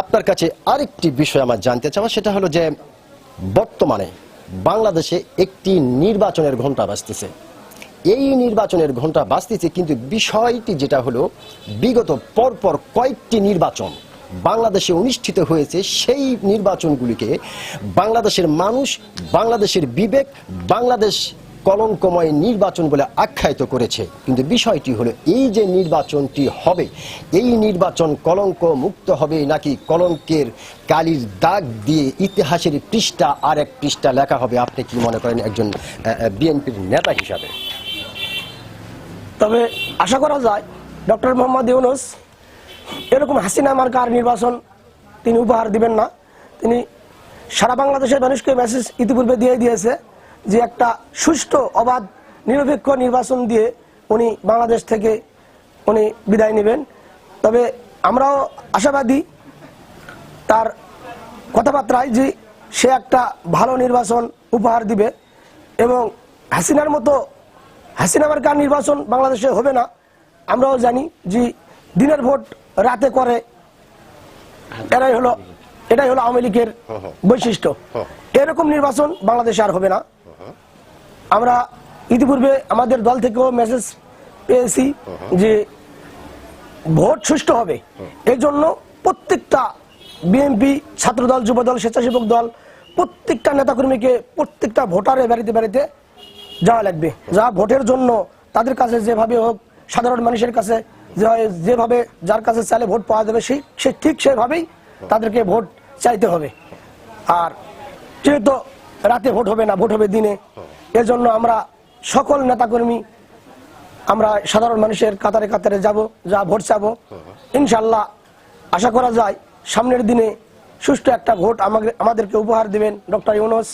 আপনার কাছে আরেকটি বিষয় আমার জানতে চাওয়া সেটা হলো যে বর্তমানে বাংলাদেশে একটি নির্বাচনের ঘণ্টা বাজতেছে। এই নির্বাচনের ঘণ্টা বাজতেছে কিন্তু বিষয়টি যেটা হলো, বিগত পরপর কয়েকটি নির্বাচন বাংলাদেশে অনুষ্ঠিত হয়েছে, সেই নির্বাচনগুলিকে বাংলাদেশের মানুষ, বাংলাদেশের বিবেক, বাংলাদেশ কলঙ্কময় নির্বাচন বলে আখ্যায়িত করেছে। কিন্তু বিষয়টি হলো, এই যে নির্বাচনটি হবে, এই নির্বাচন কলঙ্ক মুক্ত হবে নাকি কলঙ্কের কালির দাগ দিয়ে ইতিহাসের পৃষ্ঠা আর এক পৃষ্ঠা লেখা হবে? আপনি কি মনে করেন একজন বিএনপির নেতা হিসাবে? তবে আশা করা যায়, ডক্টর মোহাম্মদ ইউনুস, এরকম হাসিনা মার্কার নির্বাচন তিনি উপহার দিবেন না। তিনি সারা বাংলাদেশের মানুষকে মেসেজ ইতিপূর্বে দিয়ে দিয়েছে। যে একটা সুষ্ঠু অবাধ নিরপেক্ষ নির্বাচন দিয়ে উনি বাংলাদেশ থেকে উনি বিদায় নেবেন। তবে আমরাও আশাবাদী তার কথাবার্তায় যে সে একটা ভালো নির্বাচন উপহার দিবে এবং হাসিনার মতো হাসিনা মার্কার নির্বাচন বাংলাদেশে হবে না। আমরাও জানি যে দিনের ভোট রাতে করে এটাই হলো এটাই হলো আওয়ামী লীগের বৈশিষ্ট্য। এরকম নির্বাচন বাংলাদেশে আর হবে না। আমরা ইতিপূর্বে আমাদের দল থেকেও মেসেজ পেয়েছি যে ভোট সুষ্ঠু হবে। এই জন্য প্রত্যেকটা বিএনপি ছাত্রদল যুবদল স্বেচ্ছাসেবক দল প্রত্যেকটা নেতাকর্মীকে প্রত্যেকটা ভোটারের বাড়িতে বাড়িতে যাওয়া লাগবে। যা ভোটের জন্য তাদের কাছে যেভাবে হোক সাধারণ মানুষের কাছে যেভাবে যার কাছে চাইলে ভোট পাওয়া যাবে সেই সে ঠিক সেভাবেই তাদেরকে ভোট চাইতে হবে। আর যেহেতু রাতে ভোট হবে না ভোট হবে দিনে। এজন্য আমরা সকল নেতাকর্মী, আমরা সাধারণ মানুষের কাতারে কাতারে যাব, যা ভোট চাবো। ইনশাল্লাহ আশা করা যায় সামনের দিনে সুষ্ঠু একটা ভোট আমাদেরকে উপহার দেবেন ডক্টর ইউনুস।